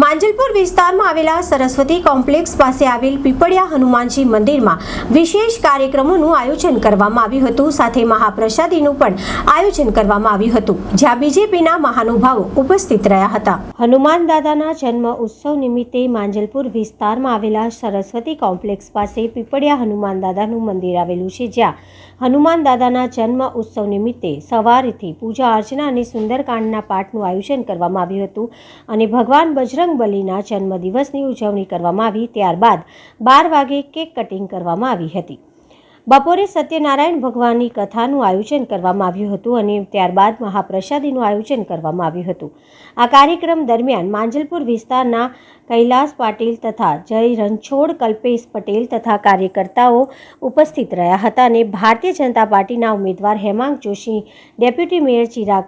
માંજલપુર વિસ્તારમાં આવેલા સરસ્વતી કોમ્પ્લેક્સ પાસે આવેલ પીપળિયા હનુમાનજી મંદિરમાં વિશેષ કાર્યક્રમોનું આયોજન કરવામાં આવ્યું હતું. સાથે મહાપ્રસાદીનું પણ આયોજન કરવામાં આવ્યું હતું. જ્યાં બીજેપીના મહાનુભાવો ઉપસ્થિત રહ્યા હતા. હનુમાન દાદાના જન્મ ઉત્સવ નિમિત્તે માંજલપુર વિસ્તારમાં આવેલા સરસ્વતી કોમ્પ્લેક્સ પાસે પીપળિયા હનુમાન દાદાનું મંદિર આવેલું છે, જ્યાં હનુમાન દાદાના જન્મ ઉત્સવ નિમિત્તે સવારથી પૂજા અર્ચના અને સુંદરકાંડના પાઠનું આયોજન કરવામાં આવ્યું હતું. અને ભગવાન બજરંગબલીના જન્મદિવસની ઉજવણી કરવામાં આવી ત્યારબાદ બાર વાગે કેક કટિંગ કરવામાં આવી હતી. બપોરે સત્યનારાયણ ભગવાનની કથાનું આયોજન કરવામાં આવ્યું હતું અને ત્યારબાદ મહાપ્રસાદીનું આયોજન કરવામાં આવ્યું હતું. આ કાર્યક્રમ દરમિયાન માંજલપુર વિસ્તારના કૈલાસ પાટીલ તથા જય રણછોડ કલ્પેશ પટેલ તથા કાર્યકર્તાઓ ઉપસ્થિત રહ્યા હતા અને ભારતીય જનતા પાર્ટીના ઉમેદવાર હેમાંગ જોશી, ડેપ્યુટી મેયર ચિરાગ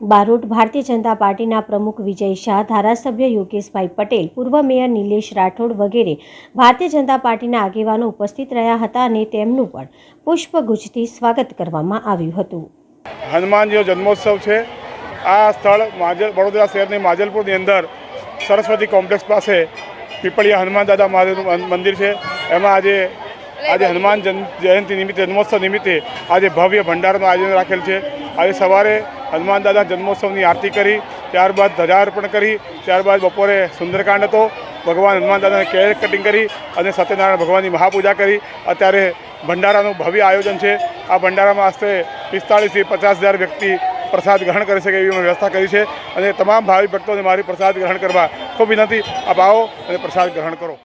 બારોટ ભારતીય જનતા પાર્ટીના પ્રમુખ વિજય શાહ, ધારાસભ્ય યોગેશભાઈ પટેલ, પૂર્વ મેયર નિલેશ રાઠોડ વગેરે ભારતીય જનતા પાર્ટીના આગેવાનો ઉપસ્થિત રહ્યા હતા અને તેમનું પણ પુષ્પગુચ્છથી સ્વાગત કરવામાં આવ્યું હતું. હનુમાનજીનો જન્મોત્સવ છે. આ સ્થળ માજલ વડોદરા શહેરની માજલપુરની અંદર સરસ્વતી કોમ્પ્લેક્સ પાસે પીપળિયા હનુમાન દાદા મહાદેવનું મંદિર છે. એમાં આજે આજે હનુમાન જયંતિ નિમિત્તે, જન્મોત્સવ નિમિત્તે આજે ભવ્ય ભંડારનું આયોજન રાખેલ છે. આજે સવારે હનુમાન દાદા જન્મોત્સવની આરતી કરી, ત્યારબાદ ધજા અર્પણ કરી, ત્યારબાદ બપોરે સુંદરકાંડ હતો. ભગવાન હનુમાન દાદાને કેર કટિંગ કરી અને સત્યનારાયણ ભગવાનની મહાપૂજા કરી. અત્યારે ભંડારાનું ભવ્ય આયોજન છે. આ ભંડારામાં આશરે પિસ્તાળીસથી પચાસ હજાર વ્યક્તિ પ્રસાદ ગ્રહણ કરી શકે એવી વ્યવસ્થા કરી છે. અને તમામ ભાવિ ભક્તોને મારી પ્રસાદ ગ્રહણ કરવા ખૂબ વિનંતી. આપ આવો અને પ્રસાદ ગ્રહણ કરો.